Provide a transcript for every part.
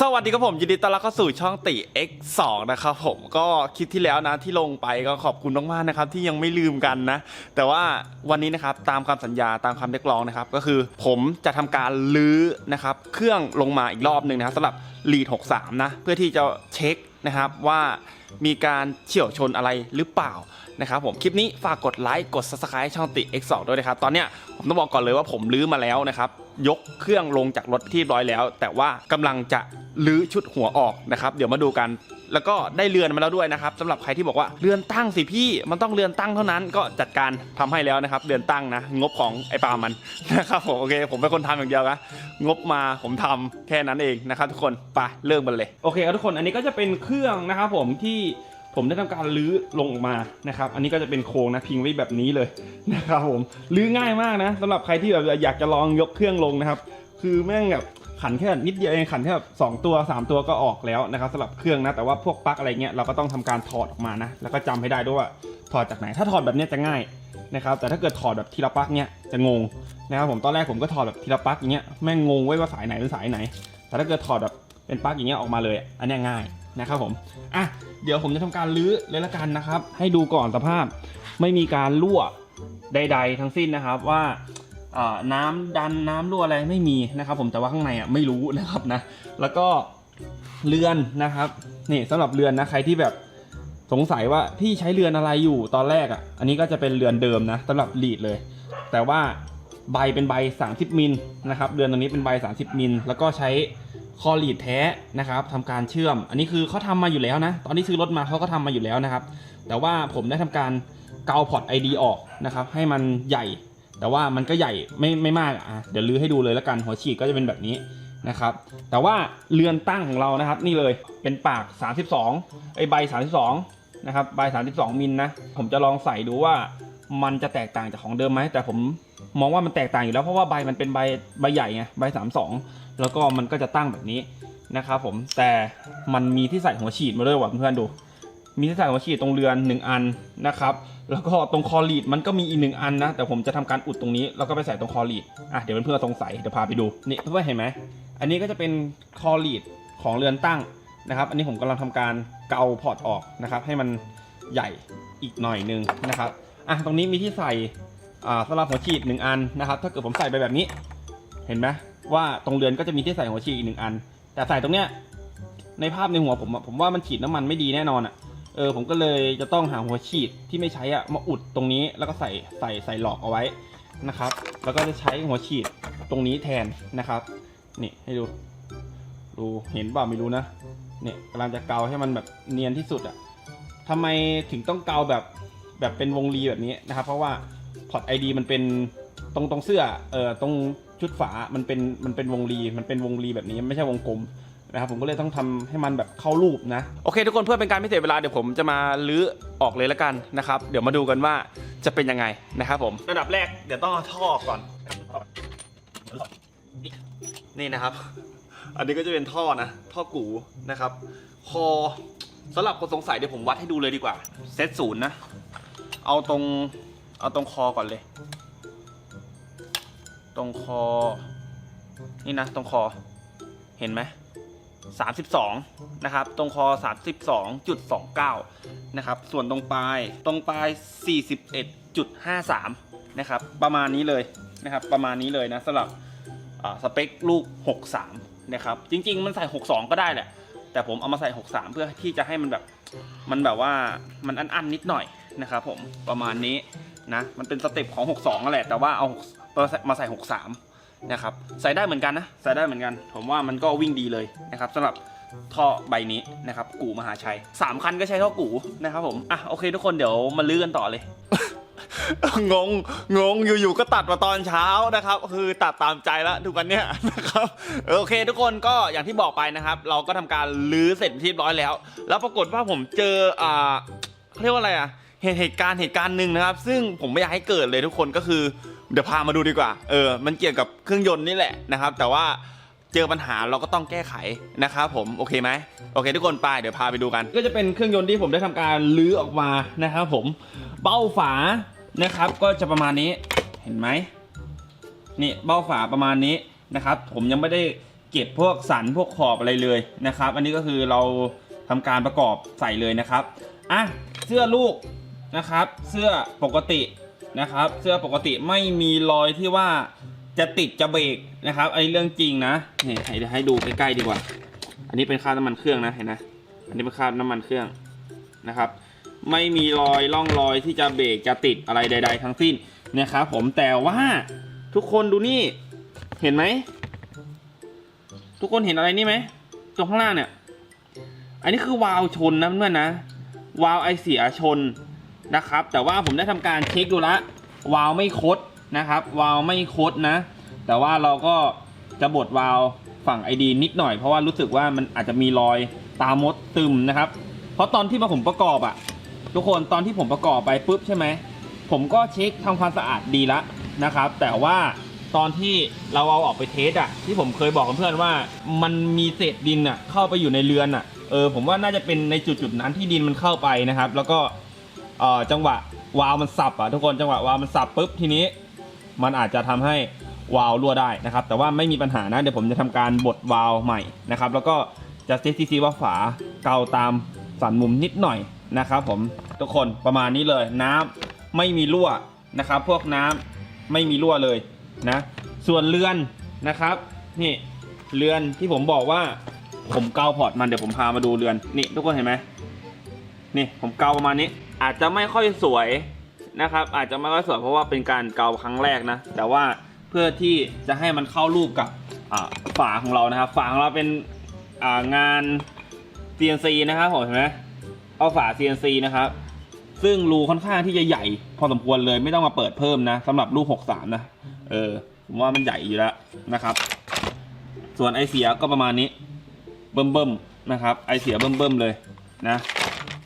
สวัสดีครับผมยินดีต้อนรับเข้าสู่ช่องติ X2 นะครับผมก็คลิปที่แล้วนะที่ลงไปก็ขอบคุณมากๆนะครับที่ยังไม่ลืมกันนะ แต่ว่าวันนี้นะครับตามคำสัญญาตามคำเรียกร้องนะครับ ก็คือผมจะทำการลื้อนะครับเครื่องลงมาอีกรอบหนึ่งนะครับสำหรับ Lead 63นะเพื่อที่จะเช็คนะครับว่ามีการเฉี่ยวชนอะไรหรือเปล่า นะครับผมคลิปนี้ฝากกดไลค์กด Subscribe ช่องติ X2 ด้วยนะครับตอนเนี้ยผมต้องบอกก่อนเลยว่าผมลื้อมาแล้วนะครับยกเครื่องลงจากรถที่ร้อยแล้ว แต่ว่ากำลังจะลื้อชุดหัวออกนะครับเดี๋ยวมาดูกัน แล้วก็ได้เรือนมาแล้วด้วยนะครับสำหรับใครที่บอกว่าเรือนตั้งสิพี่มันต้องเรือนตั้งเท่านั้นก็จัดการทำให้แล้วนะครับเรือนตั้งนะ งบของไอ้ปามันนะครับผมโอเค ผมเป็นคนทำอย่างเดียวนะงบมาผมทำแค่นั้นเองนะครับทุกคนไปเริ่มกันเลยโอเคครับทุกคนอันนี้ก็จะเป็นเครื่องนะครับผมที่ ผมได้ทำการลื้อลงมานะครับ อันนี้ก็จะเป็นโครงนะพิงไว้แบบนี้เลยนะครับผมลื้อง่ายมากนะสำหรับใครที่แบบอยากจะลองยกเครื่องลงนะครับ คือแม่งแบบขันแค่นิดเดียวเองขันแค่แบบสองตัว 3 ตัวก็ออกแล้วนะครับสำหรับเครื่องนะแต่ว่าพวกปลั๊กอะไรเงี้ยเราก็ต้องทำการถอดออกมานะแล้วก็จำให้ได้ด้วยว่าถอดจากไหนถ้าถอดแบบนี้จะง่ายนะครับแต่ถ้าเกิดถอดแบบทีละปลั๊กเนี้ยจะงงนะครับผมตอนแรกผมก็ถอดแบบทีละปลั๊กอย่างเงี้ยแม่งงงไว้ว่าสายไหนเป็นสายไหน แต่ถ้าเกิดถอดแบบเป็นปลั๊กอย่างเงี้ยออกมาเลย อันนี้ง่าย นะครับผมอะเดี๋ยวผมจะทำการลื้อเลยละกันนะครับ ให้ดูก่อนสภาพไม่มีการรั่วใด ๆ ทั้งสิ้นนะครับว่าน้ำดันน้ำรั่วอะไรไม่มีนะครับ ผมแต่ว่าข้างในอะไม่รู้นะครับนะ แล้วก็เรือนนะครับนี่สำหรับเรือนนะใครที่แบบสงสัยว่าพี่ใช้เรือนอะไรอยู่ตอนแรกอะ อันนี้ก็จะเป็นเรือนเดิมนะสำหรับลีดเลย แต่ว่าใบเป็นใบ 30 มิลนะครับเรือนตรงนี้เป็นใบ 30 มิลแล้วก็ใช้ คอลีดแท้นะครับทำการเชื่อม อันนี้คือเขาทำมาอยู่แล้วนะ ตอนที่ซื้อรถมาเขาก็ทำมาอยู่แล้วนะครับ แต่ว่าผมได้ทำการเกาพอร์ต ID ออกนะครับ ให้มันใหญ่ แต่ว่ามันก็ใหญ่ไม่ไม่มากอะเดี๋ยวลื้อให้ดูเลยแล้วกัน หัวฉีดก็จะเป็นแบบนี้นะครับ แต่ว่าเรือนตั้งของเรานะครับ นี่เลยเป็นปาก 32ไอใบ 32 นะครับ ใบ 32 มิลนะ ผมจะลองใส่ดูว่ามันจะแตกต่างจากของเดิมไหมแต่ผมมองว่ามันแตกต่างอยู่แล้วเพราะว่าใบมันเป็นใบใบใหญ่ไงใบ 32 แล้วก็มันก็จะตั้งแบบนี้นะครับผมแต่มันมีที่ใส่หัวฉีดมาด้วยว่ะเพื่อนดู มีที่ใส่หัวฉีดตรงเรือนหนึ่งอันนะครับแล้วก็ตรงคอลีดมันก็มีอีกหนึ่งอันนะ แต่ผมจะทำการอุดตรงนี้แล้วก็ไปใส่ตรงคอลีดอะเดี๋ยวเพื่อนๆสงสัยเดี๋ยวพาไปดูนี่เพื่อนเห็นไหมอันนี้ก็จะเป็นคอลีดของเรือนตั้งนะครับ อันนี้ผมกำลังทำการเกาพอร์ตออกนะครับ ให้มันใหญ่อีกหน่อยหนึงนะครับอะตรงนี้มีที่ใส่อ่าสำหรับหัวฉีดหนึ่งอันนะครับ ถ้าเกิดผมใส่ไปแบบนี้ เห็นไหม ว่าตรงเรือนก็จะมีที่ใส่หัวฉีดอีกหนึ่งอัน แต่ใส่ตรงเนี้ยในภาพในหัวผมอะผมว่ามันฉีดน้ำมันไม่ดีแน่นอนอะเออผมก็เลยจะต้องหาหัวฉีดที่ไม่ใช้อะมาอุดตรงนี้แล้วก็ใส่ใส่ใส่หลอกเอาไว้นะครับ แล้วก็จะใช้หัวฉีดตรงนี้แทนนะครับนี่ให้ดูดูเห็นเปล่าไม่รู้นะเนี่ยกำลังจะเกาให้มันแบบเนียนที่สุดอะทำไมถึงต้องเกาแบบแบบเป็นวงรีแบบนี้นะครับ เพราะว่าพอร์ตไอดีมันเป็นตรงตรงเสื้อเออตรง ชุดฝามันเป็นมันเป็นวงรีมันเป็นวงรีแบบนี้ไม่ใช่วงกลมนะครับผมก็เลยต้องทำให้มันแบบเข้ารูปนะ โอเค ทุกคนเพื่อเป็นการไม่เสียเวลาเดี๋ยวผมจะมาลื้อออกเลยแล้วกันนะครับ เดี๋ยวมาดูกันว่าจะเป็นยังไงนะครับผมระดับแรกเดี๋ยวต้องเอาท่อก่อน นี่นะครับ อันนี้ก็จะเป็นท่อนะ ท่อกูนะครับ คอสำหรับคนสงสัยเดี๋ยวผมวัดให้ดูเลยดีกว่าเซตศูนย์นะ เอาตรงเอาตรงคอก่อนเลย ตรงคอ นี่นะ ตรงคอ เห็นไหม32นะครับ ตรงคอ32.29นะครับ ส่วนตรงปลาย ตรงปลาย41.53นะครับ ประมาณนี้เลยนะครับ ประมาณนี้เลยนะสำหรับอ่าสเปคลูก 63 นะครับ จริง ๆ มันใส่ 62 ก็ได้แหละ แต่ผมเอามาใส่ 63 เพื่อที่จะให้มันแบบ มันแบบว่า มันอันๆนิดหน่อยนะครับผม ประมาณนี้นะ มันเป็นสเต็ปของ 62นั่นแหละ แต่ว่าเอา มาใส่ 63 นะครับ ใส่ได้เหมือนกันนะ ใส่ได้เหมือนกัน ผมว่ามันก็วิ่งดีเลยนะครับสำหรับท่อใบนี้นะครับ กูมหาชัยสามคันก็ใช้ท่อกูนะครับผม อะโอเคทุกคนเดี๋ยวมาลื้อกันต่อเลยงง งง อยู่ๆ ก็ตัดมาตอนเช้านะครับ คือตัดตามใจแล้วทุกวันเนี้ยนะครับ โอเค ทุกคนก็อย่างที่บอกไปนะครับ เราก็ทำการลื้อเสร็จที่เรียบร้อยแล้ว แล้วปรากฏว่าผมเจอ อ่าเรียกว่าอะไรอะ เหตุการณ์เหตุการณ์หนึ่งนะครับ ซึ่งผมไม่อยากให้เกิดเลยทุกคนก็คือ เดี๋ยวพามาดูดีกว่า เออ มันเกี่ยวกับเครื่องยนต์นี่แหละนะครับ แต่ว่าเจอปัญหาเราก็ต้องแก้ไขนะครับผม โอเคไหมโอเค ทุกคนไป เดี๋ยวพาไปดูกัน ก็จะเป็นเครื่องยนต์ที่ผมได้ทำการลื้อออกมานะครับผม เบ้าฝานะครับ ก็จะประมาณนี้ เห็นไหม นี่เบ้าฝาประมาณนี้นะครับ ผมยังไม่ได้เก็บพวกสันพวกขอบอะไรเลยนะครับ อันนี้ก็คือเราทำการประกอบใส่เลยนะครับ อะ เสื้อลูกนะครับ เสื้อปกติ นะครับ เสื้อปกติไม่มีรอยที่ว่าจะติดจะเบรกนะครับไอ้เรื่องจริงนะนี่ให้ให้ดูใกล้ๆดีกว่า อันนี้เป็นคราบน้ำมันเครื่องนะเห็นนะอันนี้เป็นคราบน้ำมันเครื่องนะครับ ไม่มีรอยร่องรอยที่จะเบรกจะติดอะไรใด ๆ ทั้งสิ้นนะครับผมแต่ว่าทุกคนดูนี่เห็นไหมทุกคนเห็นอะไรนี่ไหมตรงข้างล่างเนี่ย อันนี้คือวาล์วชนนะเพื่อนนะวาล์วไอเสียชน นะครับ แต่ว่าผมได้ทำการเช็คดูละวาล์วไม่คดนะครับ วาล์วไม่คดนะ แต่ว่าเราก็จะบดวาล์วฝั่งไอดีนิดหน่อยเพราะว่ารู้สึกว่ามันอาจจะมีรอยตามดตึมนะครับ เพราะตอนที่มาผมประกอบอะทุกคนตอนที่ผมประกอบไปปุ๊บใช่ไหมผมก็เช็คทำความสะอาดดีละนะครับ แต่ว่าตอนที่เราเอาออกไปเทสอะที่ผมเคยบอกเพื่อนว่ามันมีเศษดินอะเข้าไปอยู่ในเรือนอะเออผมว่าน่าจะเป็นในจุดจุดนั้นที่ดินมันเข้าไปนะครับ แล้วก็ เอ่อจังหวะวาล์วมันสับอะทุกคนจังหวะวาล์วมันสับปุ๊บทีนี้ มันอาจจะทำให้วาล์วรั่วได้นะครับ แต่ว่าไม่มีปัญหานะเดี๋ยวผมจะทำการบดวาล์วใหม่นะครับ แล้วก็จะเซตซีซีว่าฝาเกาตามสันมุมนิดหน่อยนะครับ ผมทุกคนประมาณนี้เลยน้ำไม่มีรั่วนะครับ พวกน้ำไม่มีรั่วเลยนะ ส่วนเรือนนะครับนี่เรือนที่ผมบอกว่าผมเกาพอร์ตมันเดี๋ยวผมพามาดูเรือนนี่ทุกคนเห็นไหมนี่ผมเกาประมาณนี้ อาจจะไม่ค่อยสวยนะครับ อาจจะไม่ค่อยสวยเพราะว่าเป็นการเกาครั้งแรกนะ แต่ว่าเพื่อที่จะให้มันเข้ารูปกับฝาของเรานะครับ ฝาของเราเป็นงาน CNC นะครับผมเห็นไหมเอาฝา CNC นะครับ ซึ่งรูค่อนข้างที่จะใหญ่ พอสมควรเลยไม่ต้องมาเปิดเพิ่มนะสำหรับลูก 63 นะ เออผมว่ามันใหญ่อยู่แล้วนะครับ ส่วนไอเสียก็ประมาณนี้ เบิ่มๆนะครับ ไอเสียเบิ่มๆเลยนะ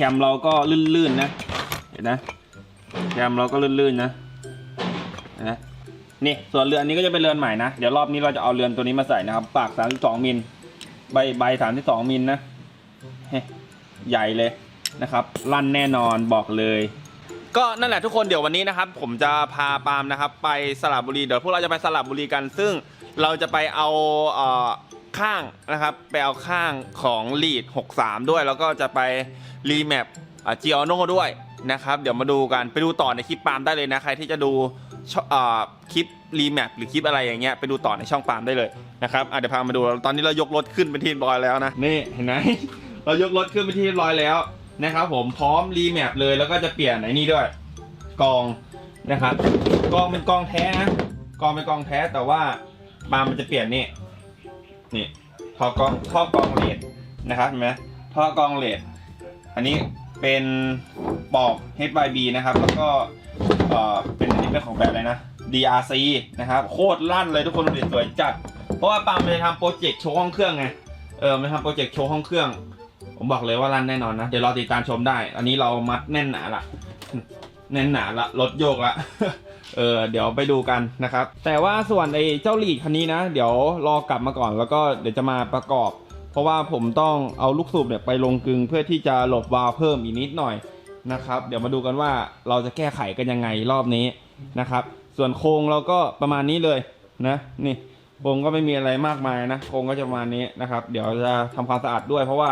คมเราก็ลื่นๆนะ เห็นนะ แคมเราก็ลื่นๆนะนะนี่ส่วนเรือนนี้ก็จะเป็นเรือนใหม่นะ เดี๋ยวรอบนี้เราจะเอาเรือนตัวนี้มาใส่นะครับ ปาก 32มิล ใบใบ32มิลนะใหญ่เลยนะครับ ลั่นแน่นอนบอกเลย ก็นั่นแหละทุกคนเดี๋ยววันนี้นะครับ ผมจะพาปาล์มนะครับ ไปสระบุรี เดี๋ยวพวกเราจะไปสระบุรีกัน ซึ่งเราจะไปเอาเอ่อข้างนะครับ ไปเอาข้างของลีด 63 ด้วย แล้วก็จะไป รีแมปจีออโน่ด้วยนะครับ เดี๋ยวมาดูกันไปดูต่อในคลิปปาล์มได้เลยนะ ใครที่จะดูคลิปรีแมปหรือคลิปอะไรอย่างเงี้ยไปดูต่อในช่องปาล์มได้เลยนะครับเดี๋ยวพามาดูตอนนี้เรายกรถขึ้นเป็นที่เรียบร้อยแล้วนะนี่เห็นไหมเรายกรถขึ้นไปนที่เรียบร้อยแล้วนะครับผมพร้อมรีแมปเลยแล้วก็จะเปลี่ยนไอ้นี่ด้วยกองนะครับกองเป็นกองแท้นะกองเป็นกองแท้แต่ว่าบาร์มมันจะเปลี่ยนนี่นี่ท่อกองท่อกองเลดนะครับเห็นไหมท่อกองเลด อันนี้เป็นปอก HYB นะครับ แล้วก็เป็นอันนี้เป็นของแบบอะไรนะ DRC นะครับ โคตรลั่นเลยทุกคนดูสวยจัด เพราะว่าปาล์มมันจะทำโปรเจกต์โชว์ห้องเครื่องไง เออมันทำโปรเจกต์โชว์ห้องเครื่อง ผมบอกเลยว่ารันแน่นอนนะ เดี๋ยวรอติดตามชมได้ อันนี้เรามัดแน่นหนาละแน่นหนาละรถโยกละเออเดี๋ยวไปดูกันนะครับ แต่ว่าส่วนไอ้เจ้าลีดคันนี้นะ เดี๋ยวรอกลับมาก่อนแล้วก็เดี๋ยวจะมาประกอบ เพราะว่าผมต้องเอาลูกสูบเนี่ยไปลงกึงเพื่อที่จะหลบวาล์วเพิ่มอีกนิดหน่อยนะครับ เดี๋ยวมาดูกันว่าเราจะแก้ไขกันยังไงรอบนี้นะครับ ส่วนโครงเราก็ประมาณนี้เลยนะนี่โครงก็ไม่มีอะไรมากมายนะโครงก็จะประมาณนี้นะครับ เดี๋ยวจะทำความสะอาดด้วย เพราะว่า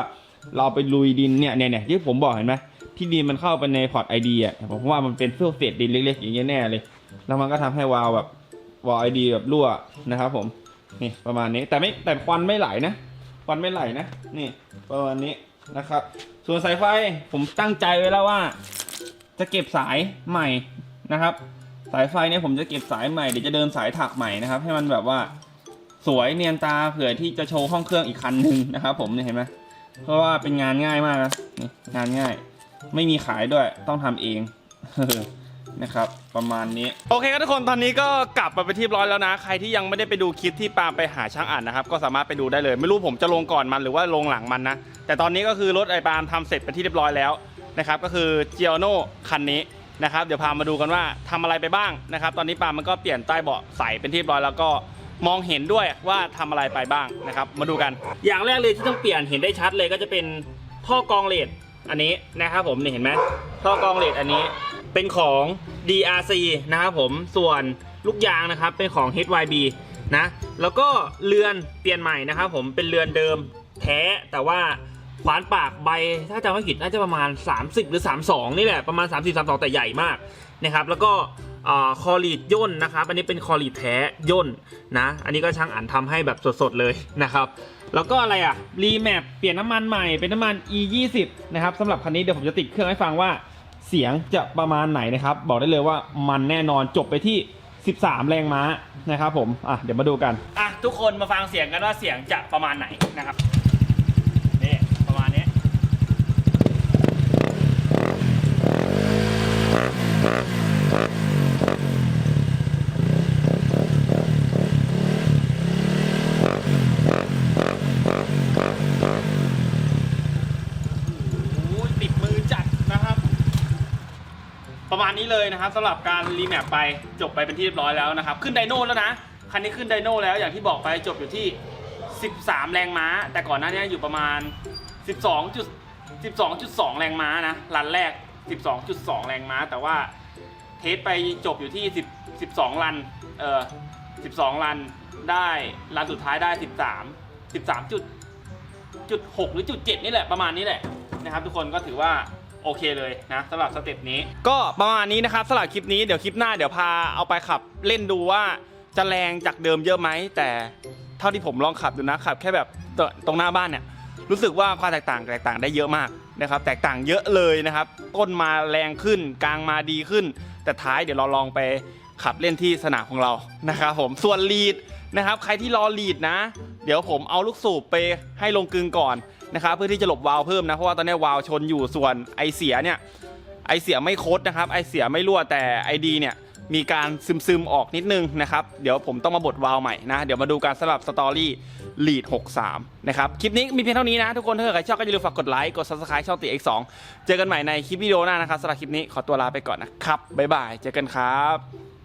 เราไปลุยดินเนี่ยเนี่ยเนี่ยที่ผมบอกเห็นไหมที่ดินมันเข้าไปในพอร์ตไอเดียผมว่ามันเป็นเสื้อเศษดินเล็กๆอย่างเงี้ยแน่เลย แล้วมันก็ทำให้วาล์วแบบวาล์วไอเดียแบบรั่วนะครับ ผมนี่ประมาณนี้แต่ไม่แต่ควันไม่ไหลนะ ควันไม่ไหลนะ นี่ประมาณนี้นะครับ ส่วนสายไฟผมตั้งใจไว้แล้วว่า จะเก็บสายใหม่นะครับ สายไฟเนี่ยผมจะเก็บสายใหม่เดี๋ยวจะเดินสายถักใหม่นะครับ ให้มันแบบว่าสวยเนียนตาเผื่อที่จะโชว์ห้องเครื่องอีกคันหนึ่งนะครับ ผมเนี่ยเห็นไหมเพราะว่าเป็นงานง่ายมากนะนี่งานง่าย ไม่มีขายด้วยต้องทำเอง นะครับ ประมาณนี้โอเคครับทุกคนตอนนี้ก็กลับมาไปที่ร้อยแล้วนะ ใครที่ยังไม่ได้ไปดูคลิปที่ปาไปหาช่างอ่านนะครับ ก็สามารถไปดูได้เลย ไม่รู้ผมจะลงก่อนมันหรือว่าลงหลังมันนะ แต่ตอนนี้ก็คือรถไอปาล์มทำเสร็จเป็นที่เรียบร้อยแล้วนะครับ ก็คือเจียโน่คันนี้นะครับ เดี๋ยวพามาดูกันว่าทำอะไรไปบ้างนะครับ ตอนนี้ปาล์มมันก็เปลี่ยนใต้เบาะใสเป็นที่เรียบร้อยแล้วก็มองเห็นด้วยว่าทำอะไรไปบ้างนะครับ มาดูกัน อย่างแรกเลยที่ต้องเปลี่ยนเห็นได้ชัดเลยก็จะเป็นท่อกรองเลดอันนี้นะครับผมนี่เห็นไหมท่อกรองเลดอันนี้ เป็นของ DRC นะครับผมส่วนลูกยางนะครับเป็นของ HYB นะแล้วก็เรือนเปลี่ยนใหม่นะครับผมเป็นเรือนเดิมแท้แต่ว่าขวานปากใบถ้าจำไม่ผิดน่าจะประมาณ 30 หรือ 32 นี่แหละประมาณ 30 32 แต่ใหญ่มากนะครับแล้วก็คอลีดย่นนะครับ อันนี้เป็นคอลีดแท้ย่นนะอันนี้ก็ช่างอันทำให้แบบสดๆเลยนะครับแล้วก็อะไรอะรีแมปเปลี่ยนน้ำมันใหม่เป็นน้ำมัน e 2 0 นะครับสำหรับคันนี้เดี๋ยวผมจะติดเครื่องให้ฟังว่า เสียงจะประมาณไหนนะครับ บอกได้เลยว่ามันแน่นอนจบไปที่ 13 แรงม้านะครับผมอะเดี๋ยวมาดูกัน อะทุกคนมาฟังเสียงกันว่าเสียงจะประมาณไหนนะครับนี่ประมาณนี้ โอ้ยติดมือจัดนะครับ ประ มาณนี้เลยนะครับสำหรับการรีแมปไปจบไปเป็นที่เรียบร้อยแล้วนะครับ ขึ้นไดโน่แล้วนะ คันนี้ขึ้นไดโน่แล้วอย่างที่บอกไปจบอยู่ที่ 13 แรงม้า แต่ก่อนหน้านี้อยู่ประมาณ 12จุด12.2 แรงม้านะรันแรก 12.2 แรงม้า แต่ว่าเทสไปจบอยู่ที่10 12รันเออ12รันได้รันสุดท้ายได้ 13 13จุดจุดหหรือจุดเจ็ดนี่แหละประมาณนี้แหละนะครับ ทุกคนก็ถือว่า โอเคเลยนะสำหรับสเต็ปนี้ ก็ประมาณนี้นะครับสำหรับคลิปนี้เดี๋ยวคลิปหน้าเดี๋ยวพาเอาไปขับเล่นดูว่าจะแรงจากเดิมเยอะไหมแต่เท่าที่ผมลองขับดูนะขับแค่แบบตรงหน้าบ้านเนี่ยรู้สึกว่าความแตกต่างแตกต่างได้เยอะมากนะครับ แตกต่างเยอะเลยนะครับ ต้นมาแรงขึ้นกลางมาดีขึ้น แต่ท้ายเดี๋ยวเราลองไปขับเล่นที่สนามของเรานะครับผมส่วนลีดนะครับ ใครที่รอลีดนะ เดี๋ยวผมเอาลูกสูบไปให้ลงกึงก่อน นะครับเพื่อที่จะหลบวาล์วเพิ่มนะเพราะว่าตอนนี้วาล์วชนอยู่ส่วนไอเสียเนี่ยไอเสียไม่โคดนะครับไอเสียไม่รั่วแต่ไอดีเนี่ยมีการซึมซึมออกนิดนึงนะครับ เดี๋ยวผมต้องมาบดวาล์วใหม่นะ เดี๋ยวมาดูการสลับสตอรี่ลีด63 นะครับ คลิปนี้มีเพียงเท่านี้นะ ทุกคนถ้าเกิดใครชอบก็อย่าลืมฝากกดไลค์ กด subscribe ช่องตี X2 เจอกันใหม่ในคลิปวิดีโอหน้านะครับสำหรับคลิปนี้ขอตัวลาไปก่อนนะครับ บ๊ายบาย เจอกันครับ